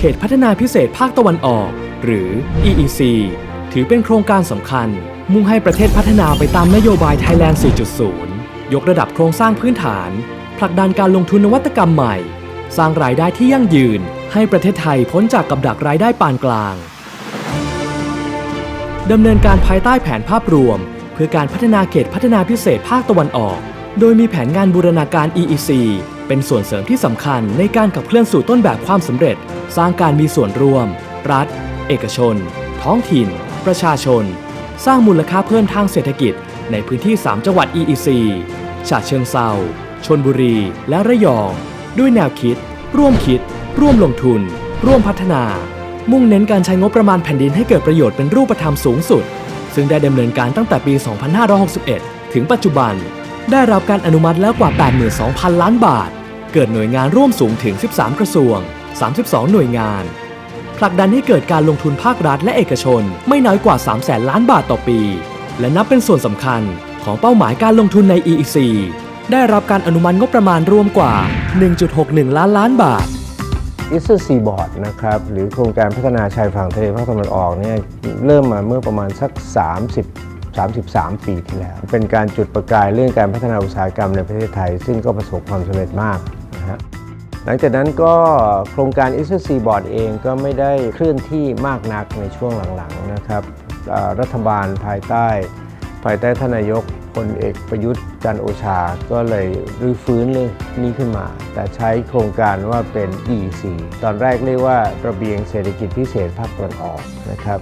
เขตพัฒนาพิเศษภาคตะวันออก หรือ EEC ถือเป็นโครงการสำคัญ มุ่งให้ประเทศพัฒนาไปตามนโยบาย Thailand 4.0 ยกระดับโครงสร้างพื้นฐาน ผลักดันการลงทุนนวัตกรรมใหม่ สร้างรายได้ที่ยั่งยืน ให้ประเทศไทยพ้นจากกับดักรายได้ปานกลางดำเนินการภายใต้แผนภาพรวม เพื่อการพัฒนาเขตพัฒนาพิเศษภาคตะวันออก โดยมีแผนงานบูรณาการ EEC เป็นส่วนเสริมที่สำคัญในการขับเคลื่อนสู่ต้นแบบความสำเร็จ สร้างการมีส่วนร่วม รัฐ เอกชน ท้องถิ่น ประชาชน สร้างมูลค่าเพิ่มทางเศรษฐกิจในพื้นที่ 3 จังหวัด EEC ฉะเชิงเซาชนบุรี และระยอง ด้วยแนวคิด ร่วมคิด ร่วมลงทุน ร่วมพัฒนา มุ่งเน้นการใช้งบประมาณแผ่นดินให้เกิดประโยชน์เป็นรูปธรรมสูงสุด ซึ่งได้ดำเนินการตั้งแต่ปี 2561 ถึงปัจจุบัน ได้รับการอนุมัติแล้วกว่า 82,000 ล้านบาท เกิดหน่วยงานร่วมสูงถึง 13 กระทรวง 32 หน่วยงาน ผลักดันให้เกิดการลงทุนภาครัฐและเอกชนไม่น้อยกว่า3แสนล้านบาทต่อปี และนับเป็นส่วนสำคัญของเป้าหมายการลงทุนใน EEC ได้รับการอนุมัติงบประมาณรวมกว่า 1.61 ล้านล้านบาทอิสเอร์ซีบอร์ดนะครับหรือโครงการพัฒนาชายฝั่งทะเลภาคตะวันออกเนี่ยเริ่มมาเมื่อประมาณสัก 30 33 ปีที่แล้ว เป็นการจุดประกายเรื่องการพัฒนาอุตสาหกรรมในประเทศไทย ซึ่งก็ประสบความสำเร็จมากนะฮะ หลังจากนั้นก็โครงการอิสเตอร์ซีบอร์ดเองก็ไม่ได้เคลื่อนที่มากนักในช่วงหลังๆนะครับรัฐบาลภายใต้ ภายใต้ทานายกพลเอกประยุทธ์จันโอชา ก็เลยรื้อฟื้นเรื่องนี้ขึ้นมา แต่ใช้โครงการว่าเป็น EC ตอนแรกเรียกว่าระเบียงเศรษฐกิจพิเศษภาคตะวันออกนะครับ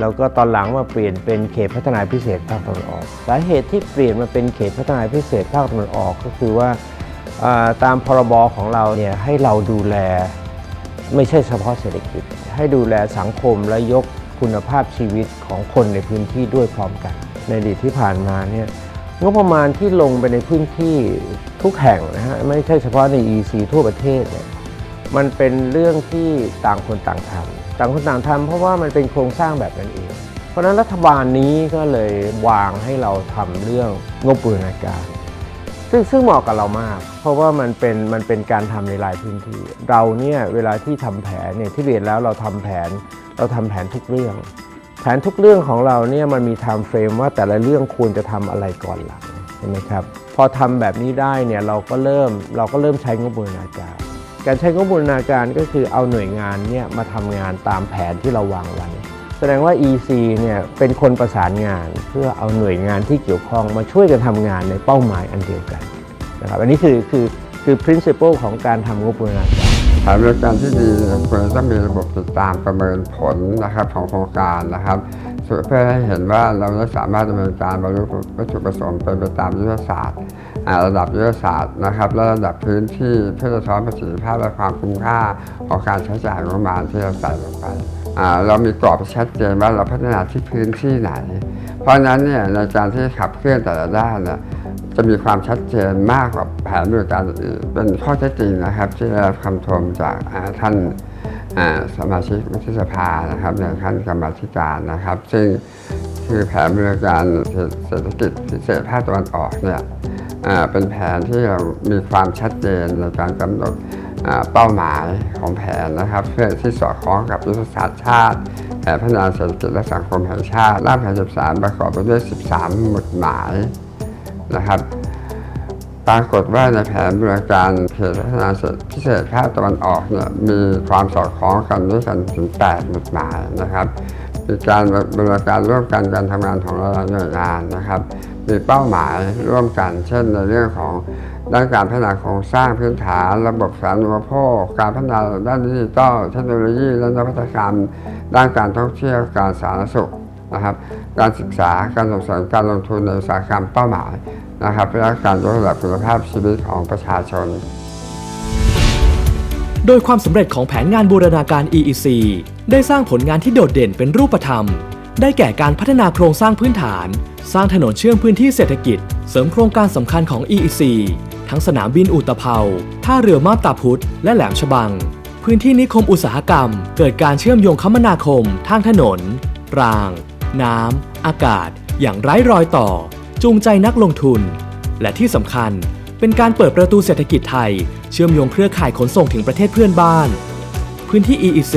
แล้วก็ตอนหลังมาเปลี่ยนเป็นเขตพัฒนาพิเศษภาคตะวันออก สาเหตุที่เปลี่ยนมาเป็นเขตพัฒนาพิเศษภาคตะวันออกก็คือว่า ตามพรบของเราเนี่ยให้เราดูแลไม่ใช่เฉพาะเศรษฐกิจ ให้ดูแลสังคมและยกคุณภาพชีวิตของคนในพื้นที่ด้วยพร้อมกัน ในอดีตที่ผ่านมาเนี่ยงบประมาณที่ลงไปในพื้นที่ทุกแห่งนะฮะไม่ใช่เฉพาะใน EC ทั่วประเทศเนี่ยมันเป็นเรื่องที่ต่างคนต่างทำต่างคนต่างทำเพราะว่ามันเป็นโครงสร้างแบบนั้นเอง เพราะฉะนั้นรัฐบาลนี้ก็เลยวางให้เราทำเรื่องงบบูรณาการ ซึ่งซึ่งเหมาะกับเรามาก เพราะว่ามันเป็นมันเป็นการทำในหลายพื้นที่ เราเนี่ยเวลาที่ทำแผนเนี่ยที่เรียนแล้วเราทำแผน เราทำแผนทุกเรื่อง แผนทุกเรื่องของเราเนี่ยมันมีไทม์เฟรมว่าแต่ละเรื่องควรจะทำอะไรก่อนหลังใช่ไหมครับพอทำแบบนี้ได้เนี่ยเราก็เริ่มเราก็เริ่มใช้งบบูรณาการ การใช้งบบูรณาการก็คือเอาหน่วยงานเนี่ยมาทำงานตามแผนที่เราวางไว้ แสดงว่า EC เนี่ยเป็นคนประสานงานเพื่อเอาหน่วยงานที่เกี่ยวข้องมาช่วยกันทำงานในเป้าหมายอันเดียวกันนะครับอันนี้คือคือคือ principle ของการทำงบบรณาการแผนบริการที่ดีควรจะต้องมีระบบติดตามประเมินผลนะครับของโครงการนะครับเพื่อให้เห็นว่าเราสามารถดำเนินการบรรลุวัตถุประสงค์เป็นไปตามยุทธศาสตร์ระดับยุทธศาสตร์นะครับและระดับพื้นที่เพื่อสะท้อนประสิทธิภาพและความคุ้มค่าของการใช้จ่ายงบประมาณที่เราใส่ลงไป เรามีกรอบชัดเจนว่าเราพัฒนาที่พื้นที่ไหน เพราะนั้นเนี่ยในการที่ขับเคลื่อนแต่ละด้านเนี่ยจะมีความชัดเจนมากกว่าแผนบริการเป็นข้อเท็จจริงนะครับ ที่ได้รับคำชมจากท่านสมาชิกวุฒิสภานะครับในขั้นกรรมธิการนะครับ ซึ่งคือแผนบริการเศรษฐกิจพิเศษภาคตะวันออกเนี่ยอ่าเป็นแผนที่เรามีความชัดเจนในการกำหนด เป้าหมายของแผนนะครับเพื่อที่สอดคล้องกับยุทธศาสตร์ชาติแผนพัฒนาเศรษฐกิจและสังคมแห่งชาติร่างแผน 13 ประกอบไปด้วย 13 หมุดหมายนะครับปรากฏว่าในแผนบริการเขตพัฒนาเศรษฐกิจพิเศษภาคตะวันออกเนี่ยมีความสอดคล้องกันด้วยกันถึง 8 หมุดหมายนะครับมีการบริการร่วมกันการทำงานของหน่วยงานนะครับ มีเป้าหมายร่วมกัน เช่นในเรื่องของ ด้านการพัฒนาโครงสร้างพื้นฐานระบบสาธารณูปโภคการพัฒนาด้านดิจิทัลเทคโนโลยี และนวัตกรรม ด้านการท่องเที่ยวการสาธารณสุขนะครับ การศึกษาการส่งเสริมการลงทุนในอุตสาหกรรมเป้าหมายนะครับและการยกระดับคุณภาพชีวิตของประชาชน โดยความสำเร็จของแผนงานบูรณาการ EEC ได้สร้างผลงานที่โดดเด่นเป็นรูปธรรม ได้แก่การพัฒนาโครงสร้างพื้นฐาน สร้างถนนเชื่อมพื้นที่เศรษฐกิจ เสริมโครงการสำคัญของ EEC ทั้งสนามบินอุตภเปาท่าเรือมาบตาพุธและแหลมฉบัง พื้นที่นิคมอุตสาหกรรม เกิดการเชื่อมโยงคมนาคม ทางถนน ราง น้ำ อากาศ อย่างไร้รอยต่อ จูงใจนักลงทุน และที่สำคัญเป็นการเปิดประตูเศรษฐกิจไทย เชื่อมโยงเครือข่ายขนส่งถึงประเทศเพื่อนบ้าน พื้นที่ EEC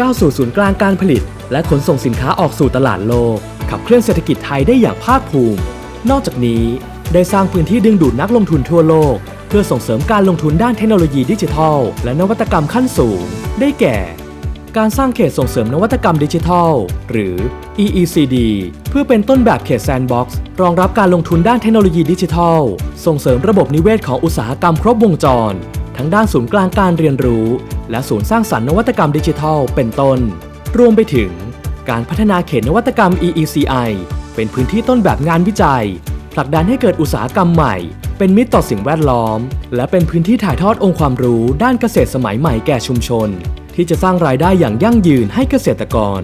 ก้าวสู่ศูนย์กลางการผลิต และขนส่งสินค้าออกสู่ตลาดโลก ขับเคลื่อนเศรษฐกิจไทยได้อย่างภาคภูมิ นอกจากนี้ ได้สร้างพื้นที่ดึงดูดนักลงทุนทั่วโลก เพื่อส่งเสริมการลงทุนด้านเทคโนโลยีดิจิทัล และนวัตกรรมขั้นสูง ได้แก่ การสร้างเขตส่งเสริมนวัตกรรมดิจิทัล หรือ EECD เพื่อเป็นต้นแบบเขตแซนด์บ็อกซ์รองรับการลงทุนด้านเทคโนโลยีดิจิทัล ส่งเสริมระบบนิเวศของอุตสาหกรรมครบวงจร ทั้งด้านศูนย์กลางการเรียนรู้ และศูนย์สร้างสรรค์นวัตกรรมดิจิทัล เป็นต้น รวมไปถึง การพัฒนาเขตนวัตกรรม EECI เป็นพื้นที่ต้นแบบงานวิจัย ผลักดันให้เกิดอุตสาหกรรมใหม่ เป็นมิตรต่อสิ่งแวดล้อม และเป็นพื้นที่ถ่ายทอดองค์ความรู้ด้านเกษตรสมัยใหม่แก่ชุมชน ที่จะสร้างรายได้อย่างยั่งยืนให้เกษตรกร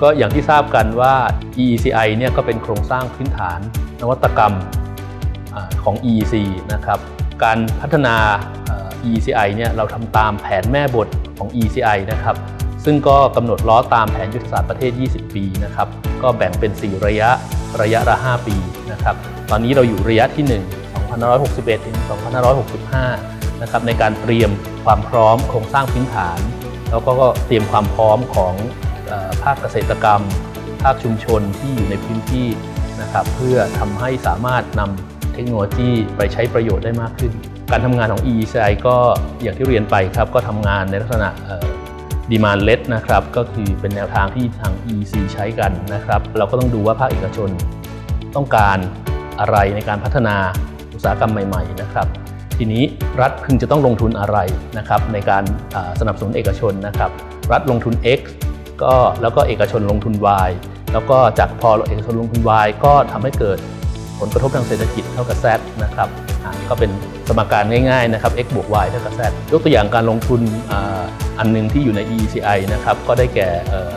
ก็อย่างที่ทราบกันว่า EECI เนี่ยก็เป็นโครงสร้างพื้นฐานนวัตกรรมของ EEC นะครับการพัฒนา EECI เนี่ยเราทำตามแผนแม่บทของ EECI นะครับซึ่งก็กำหนดล้อตามแผนยุทธศาสตร์ประเทศ 20 ปีนะครับก็แบ่งเป็น 4 ระยะ ระยะละ 5 ปีนะครับ ตอนนี้เราอยู่ระยะที่ 1 2561 ถึง 2565 นะครับในการเตรียมความพร้อมโครงสร้างพื้นฐาน แล้วก็เตรียมความพร้อมของภาคเกษตรกรรม ภาคชุมชนที่อยู่ในพื้นที่นะครับเพื่อทำให้สามารถนำเทคโนโลยีไปใช้ประโยชน์ได้มากขึ้น การทำงานของ EECI ก็อย่างที่เรียนไปครับก็ทำงานในลักษณะ ดีมานเล d นะครับก็คือเป็นแนวทางที่ทาง EC ใช้กันนะครับ เราก็ต้องดูว่าภาคเอกชนต้องการอะไรในการพัฒนาอุตสาหกรรมใหม่ ๆ นะครับ ทีนี้รัฐพึงจะต้องลงทุนอะไรนะครับในการสนับสนุนเอกชนนะครับ รัฐลงทุน X ก็แล้วก็เอกชนลงทุน Y แล้วก็จากพอเอกชนลงทุน Y ก็ทำให้เกิดผลกระทบทางเศรษฐกิจเท่ากับ Z นะครับ ก็เป็นสมการง่ายๆนะครับ x บวก y เท่ากับ z ยกตัวอย่างการลงทุนอันหนึงที่อยู่ใน ECI นะครับก็ได้แก่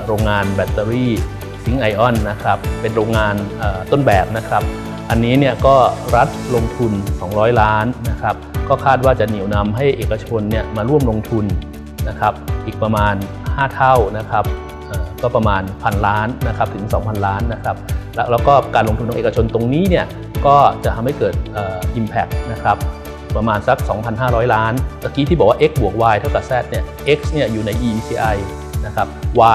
โรงงานแบตเตอรี่ซิงไอออนนะครับเป็นโรงงานต้นแบบนะครับ อันนี้เนี่ยก็รัฐลงทุน 200 ล้านนะครับก็คาดว่าจะเหนี่ยวนำให้เอกชนเนี่ยมาร่วมลงทุนนะครับอีกประมาณ 5 เท่านะครับก็ประมาณพันล้านนะครับถึง 2,000 ล้านนะครับ แล้วก็การลงทุนของเอกชนตรงนี้เนี่ยก็จะทำให้เกิดอ่อ impact นะครับประมาณสัก 2,500 ล้านตะกี้ที่บอกว่า x บวก y เท่ากับ z เนี่ย x เนี่ยอยู่ใน EECI นะครับ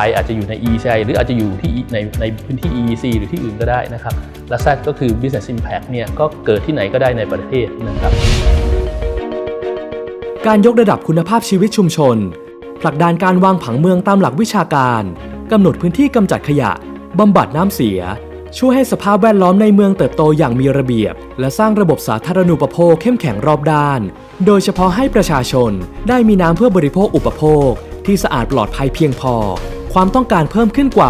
y อาจจะอยู่ใน EECI หรืออาจจะอยู่ที่ในในพื้นที่ EEC หรือที่อื่นก็ได้นะครับ และ Z ก็คือ business impact เนี่ยก็เกิดที่ไหนก็ได้ในประเทศนะครับ การยกระดับคุณภาพชีวิตชุมชน ผลักดันการวางผังเมืองตามหลักวิชาการกำหนดพื้นที่กำจัดขยะบำบัดน้ำเสีย ช่วยให้สภาพแวดล้อมในเมืองเติบโตอย่างมีระเบียบ และสร้างระบบสาธารณูปโภคเข้มแข็งรอบด้าน โดยเฉพาะให้ประชาชนได้มีน้ำเพื่อบริโภคอุปโภค ที่สะอาดปลอดภัยเพียงพอ ความต้องการเพิ่มขึ้นกว่า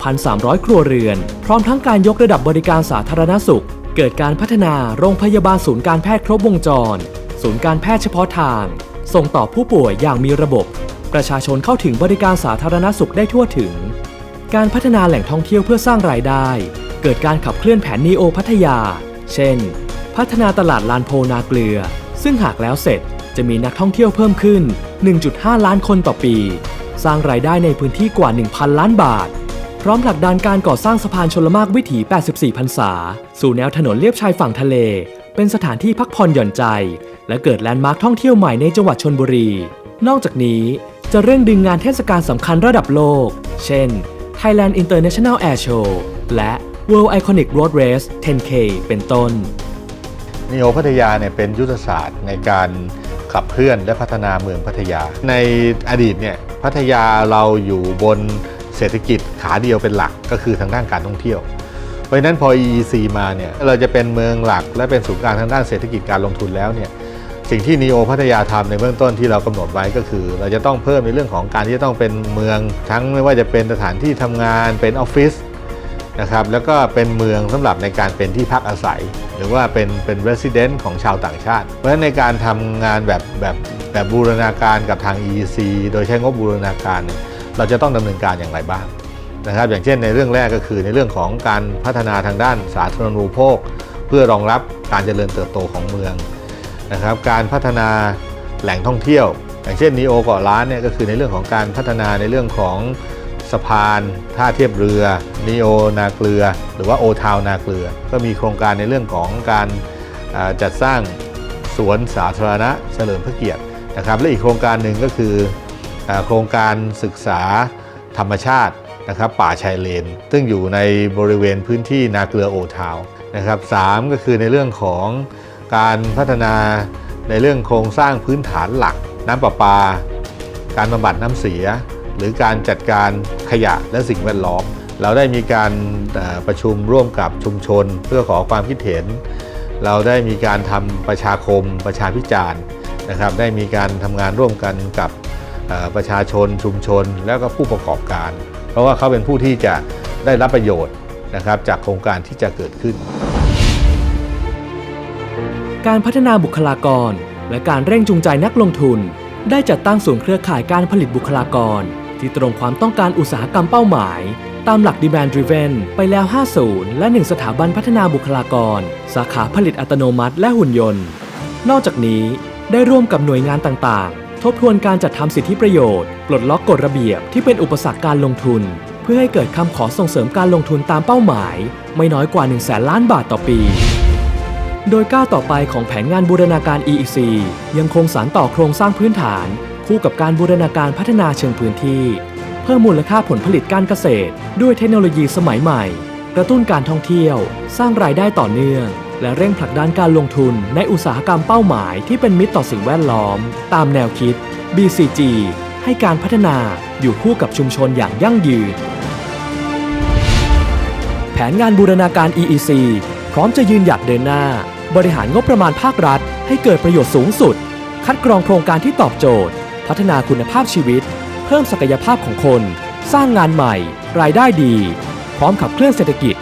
66,300 ครัวเรือน พร้อมทั้งการยกระดับบริการสาธารณสุข เกิดการพัฒนาโรงพยาบาลศูนย์การแพทย์ครบวงจร ศูนย์การแพทย์เฉพาะทาง ส่งต่อผู้ป่วยอย่างมีระบบ ประชาชนเข้าถึงบริการสาธารณสุขได้ทั่วถึง การพัฒนาแหล่งท่องเที่ยวเพื่อสร้างรายได้ เกิดการขับเคลื่อนแผนนีโอพัทยา เช่น พัฒนาตลาดลานโพนาเกลือ ซึ่งหากแล้วเสร็จจะมีนักท่องเที่ยวเพิ่มขึ้น 1.5 ล้านคนต่อปี สร้างรายได้ในพื้นที่กว่า 1,000 ล้านบาท พร้อมผลักดันการก่อสร้างสะพานชลมากวิถี 84 พรรษา สู่แนวถนนเลียบชายฝั่งทะเล เป็นสถานที่พักผ่อนหย่อนใจ และเกิดแลนด์มาร์คท่องเที่ยวใหม่ในจังหวัดชนบุรี นอกจากนี้จะเร่งดึงงานเทศกาลสำคัญระดับโลก เช่น Thailand International Air Show และ World Iconic Road Race 10K เป็นต้นนิโอพัทยาเนี่ยเป็นยุทธศาสตร์ในการขับเคลื่อนและพัฒนาเมืองพัทยา ในอดีตเนี่ยพัทยาเราอยู่บนเศรษฐกิจขาเดียวเป็นหลักก็คือทางด้านการท่องเที่ยว เพราะฉะนั้นพอ EEC มาเนี่ยเราจะเป็นเมืองหลักและเป็นศูนย์กลางทางด้านเศรษฐกิจการลงทุนแล้วเนี่ย สิ่งที่นีโอพัทยาทำในเบื้องต้นที่เรากำหนดไว้ก็คือ เราจะต้องเพิ่มในเรื่องของการที่จะต้องเป็นเมือง ทั้งไม่ว่าจะเป็นสถานที่ทำงานเป็นออฟฟิศนะครับแล้วก็เป็นเมืองสำหรับในการเป็นที่พักอาศัย หรือว่าเป็นเป็น resident ของชาวต่างชาติ เพราะฉะนั้นในการทำงานแบบแบบแบบบูรณาการกับทาง EEC โดยใช้งบบูรณาการเนี่ยเราจะต้องดำเนินการอย่างไรบ้างนะครับ อย่างเช่นในเรื่องแรกก็คือในเรื่องของการพัฒนาทางด้านสาธารณูปโภค เพื่อรองรับการเจริญเติบโตของเมือง นะครับการพัฒนาแหล่งท่องเที่ยว อย่างเช่นนีโอเกาะล้านเนี่ยก็คือในเรื่องของการพัฒนาในเรื่องของสะพาน ท่าเทียบเรือนีโอนาเกลือ หรือว่าโอทาวนาเกลือ ก็มีโครงการในเรื่องของการจัดสร้างสวนสาธารณะเฉลิมพระเกียรตินะครับและอีกโครงการหนึ่งก็คืออโครงการศึกษาธรรมชาตินะครับป่าชายเลน ซึ่งอยู่ในบริเวณพื้นที่นาเกลือโอทาวน์นะครับสามก็คือในเรื่องของ การพัฒนาในเรื่องโครงสร้างพื้นฐานหลัก น้ำประปา การบำบัดน้ำเสีย หรือการจัดการขยะและสิ่งแวดล้อม เราได้มีการประชุมร่วมกับชุมชน เพื่อขอความคิดเห็น เราได้มีการทำประชาคม ประชาพิจารณ์นะครับ ได้มีการทำงานร่วมกันกับประชาชนชุมชน แล้วก็ผู้ประกอบการ เพราะว่าเขาเป็นผู้ที่จะได้รับประโยชน์นะครับจากโครงการที่จะเกิดขึ้น การพัฒนาบุคลากร และการเร่งจูงใจนักลงทุน ได้จัดตั้งศูนย์เครือข่ายการผลิตบุคลากร ที่ตรงความต้องการอุตสาหกรรมเป้าหมาย ตามหลัก Demand Driven ไปแล้ว 5 ศูนย์และ 1 สถาบันพัฒนาบุคลากร สาขาผลิตอัตโนมัติและหุ่นยนต์ นอกจากนี้ได้ร่วมกับหน่วยงานต่างๆ ทบทวนการจัดทำสิทธิประโยชน์ ปลดล็อกกฎระเบียบที่เป็นอุปสรรคการลงทุน เพื่อให้เกิดคำขอส่งเสริมการลงทุนตามเป้าหมาย ไม่น้อยกว่า1 0 0 0 0แสนล้านบาทต่อปี โดยก้าวต่อไปของแผนงานบูรณาการ EEC ยังคงสานต่อโครงสร้างพื้นฐาน คู่กับการบูรณาการพัฒนาเชิงพื้นที่ เพิ่มมูลค่าผลผลิตการเกษตร ด้วยเทคโนโลยีสมัยใหม่ กระตุ้นการท่องเที่ยว สร้างรายได้ต่อเนื่อง และเร่งผลักดันการลงทุนในอุตสาหกรรมเป้าหมายที่เป็นมิตรต่อสิ่งแวดล้อม ตามแนวคิด BCG ให้การพัฒนาอยู่คู่กับชุมชนอย่างยั่งยืน แผนงานบูรณาการ EEC พร้อมจะยืนหยัดเดินหน้า บริหารงบประมาณภาครัฐ ให้เกิดประโยชน์สูงสุด คัดกรองโครงการที่ตอบโจทย์ พัฒนาคุณภาพชีวิต เพิ่มศักยภาพของคน สร้างงานใหม่ รายได้ดี พร้อมขับเคลื่อนเศรษฐกิจ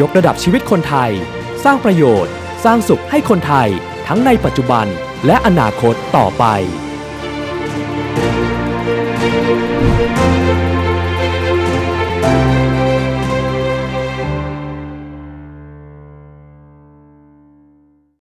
ยกระดับชีวิตคนไทย สร้างประโยชน์ สร้างสุขให้คนไทย ทั้งในปัจจุบันและอนาคตต่อไป「